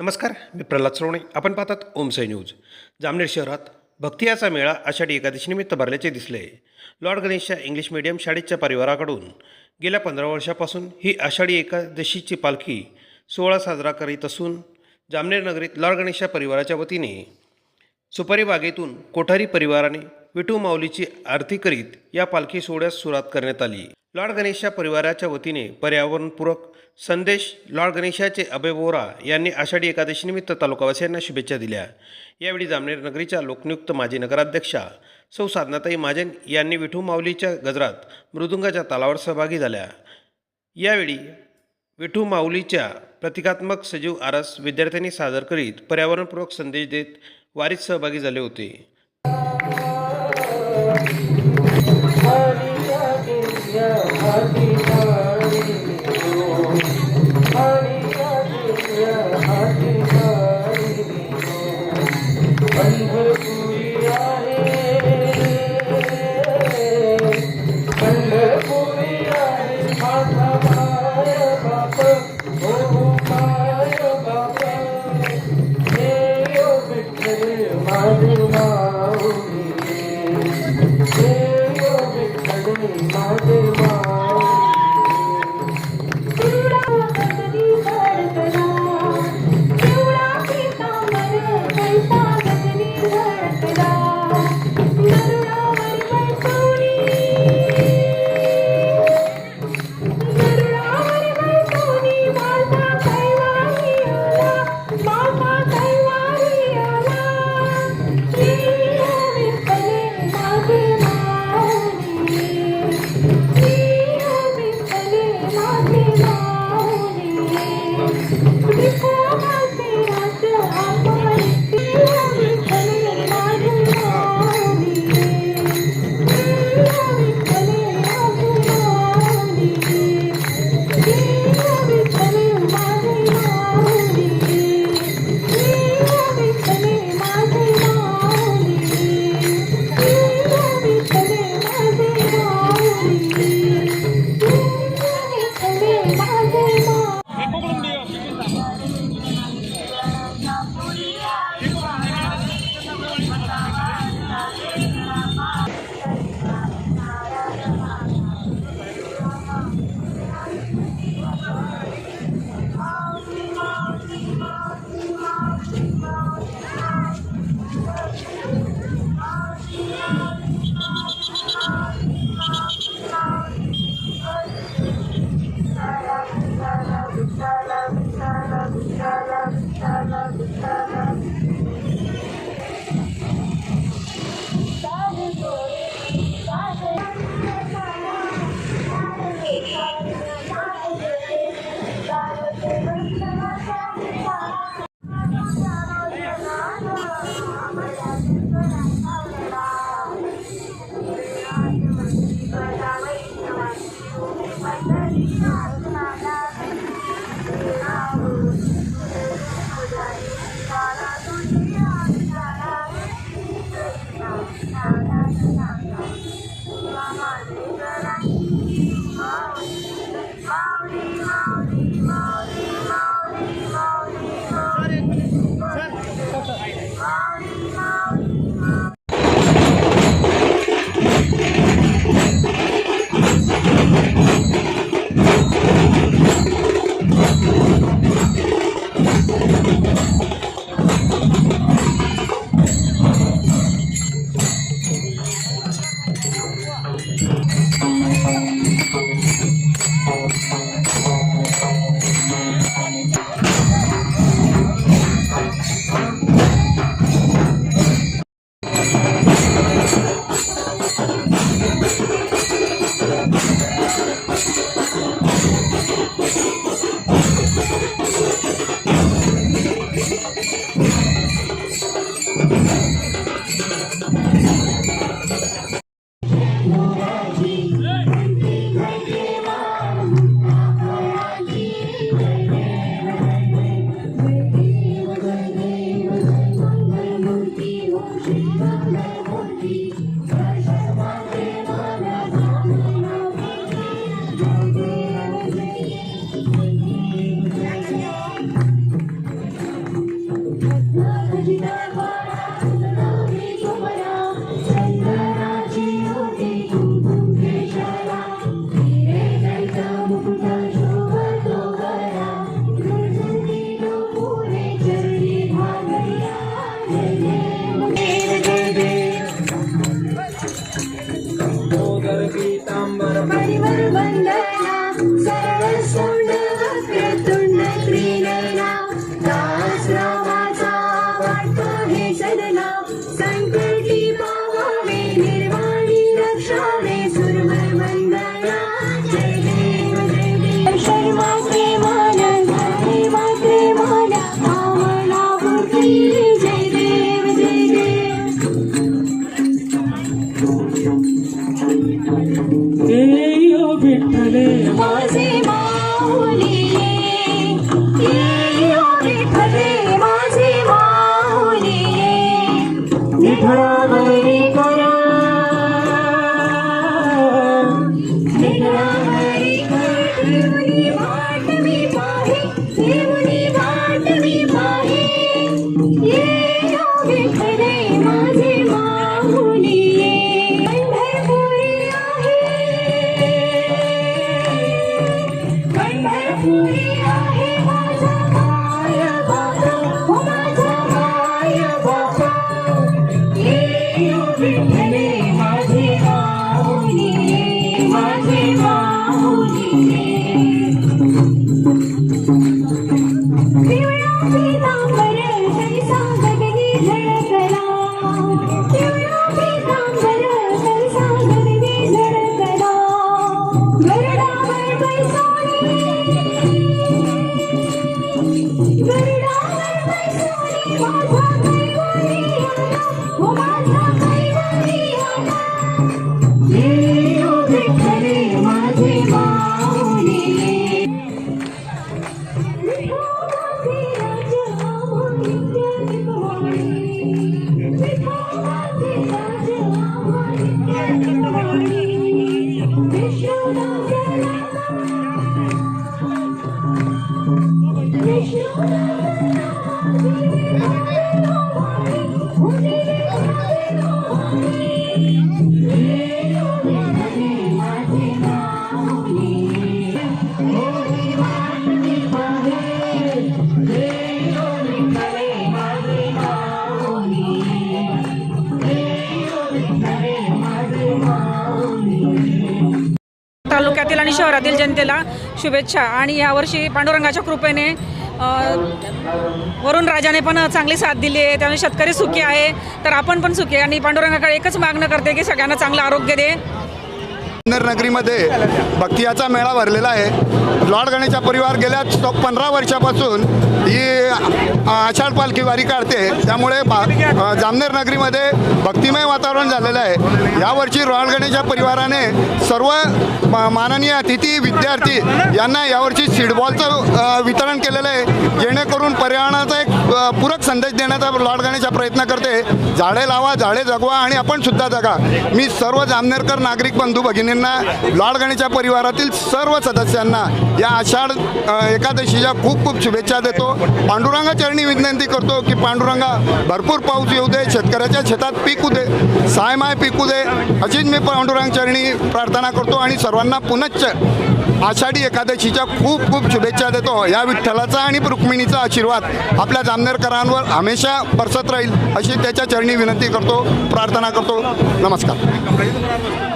नमस्कार मी प्रल्हाद सोवणे आपण पाहतात ओमसाई न्यूज. जामनेर शहरात भक्तियाचा मेळा आषाढी एकादशीनिमित्त भरल्याचे दिसले. लॉर्ड गणेशच्या इंग्लिश मीडियम शाळेच्या परिवाराकडून गेल्या पंधरा वर्षापासून ही आषाढी एकादशीची पालखी सोहळा साजरा करीत असून जामनेर नगरीत लॉर्ड गणेशच्या परिवाराच्या वतीने सुपारी बागेतून कोठारी परिवाराने विठू माऊलीची आरती करीत या पालखी सोहळ्यास सुरुवात करण्यात आली. लॉर्ड गणेशच्या परिवाराच्या वतीने पर्यावरणपूरक संदेश लॉर्ड गणेशाचे अभय बोरा यांनी आषाढी एकादशीनिमित्त तालुकावासियांना शुभेच्छा दिल्या. यावेळी जामनेर नगरीच्या लोकनियुक्त माजी नगराध्यक्षा सौ साधनाताई महाजन यांनी विठू माऊलीच्या गजरात मृदुंगाच्या तालावर सहभागी झाल्या. यावेळी विठू माऊलीच्या प्रतिकात्मक सजीव आरस विद्यार्थ्यांनी सादर करीत पर्यावरणपूरक संदेश देत वारीत सहभागी झाले होते. Bravo! Eternally तालुक्यातील आणि शहरातील जनतेला शुभेच्छा. आणि यावर्षी पांडुरंगाच्या कृपेने वरुण राजाने पण चांगली साथ दिली आहे. त्यामुळे शेतकरी सुखी आहे. तर आपण पण सुखी आहे आणि पांडुरंगाकडे एकच मागणं करते की सगळ्यांना चांगलं आरोग्य दे. नगरीमध्ये भक्तियाचा मेळा भरलेला आहे. लॉर्ड गणेशा परिवार गेल्या पंधरा वर्षापासून ही आषाढ पालखी वारी काढते. त्यामुळे बा जामनेर नगरीमध्ये भक्तिमय वातावरण झालेलं आहे. यावर्षी रॉयल गणेशच्या परिवाराने सर्व माननीय अतिथी विद्यार्थी यांना यावर्षी सीडबॉलचं वितरण केलेलं आहे. जेणेकरून पर्यावरणाचा एक पूरक संदेश देण्याचा लॉर्ड गणेशा प्रयत्न करते. झाडे लावा झाडे जगवा आणि आपण सुद्धा जगा. मी सर्व जामनेरकर नागरिक बंधू भगिनींना लॉर्ड गणेशा परिवारातील सर्व सदस्यांना या आषाढ एकादशीच्या खूप खूप शुभेच्छा देतो. पांडुरंगा चरणी विनंती करतो की पांडुरंगा भरपूर पाऊस येऊ दे शेतकऱ्याच्या शेतात पिकू दे सायमाय पिकू दे. अशीच मी पांडुरंग चरणी प्रार्थना करतो आणि सर्वांना पुनश्च आषाढी एकादशीच्या खूप खूप शुभेच्छा देतो. या विठ्ठलाचा आणि रुक्मिणीचा आशीर्वाद आपल्या जामनेरकरांवर हमेशा बरसत राहील अशी त्याच्या चरणी विनंती करतो प्रार्थना करतो. नमस्कार.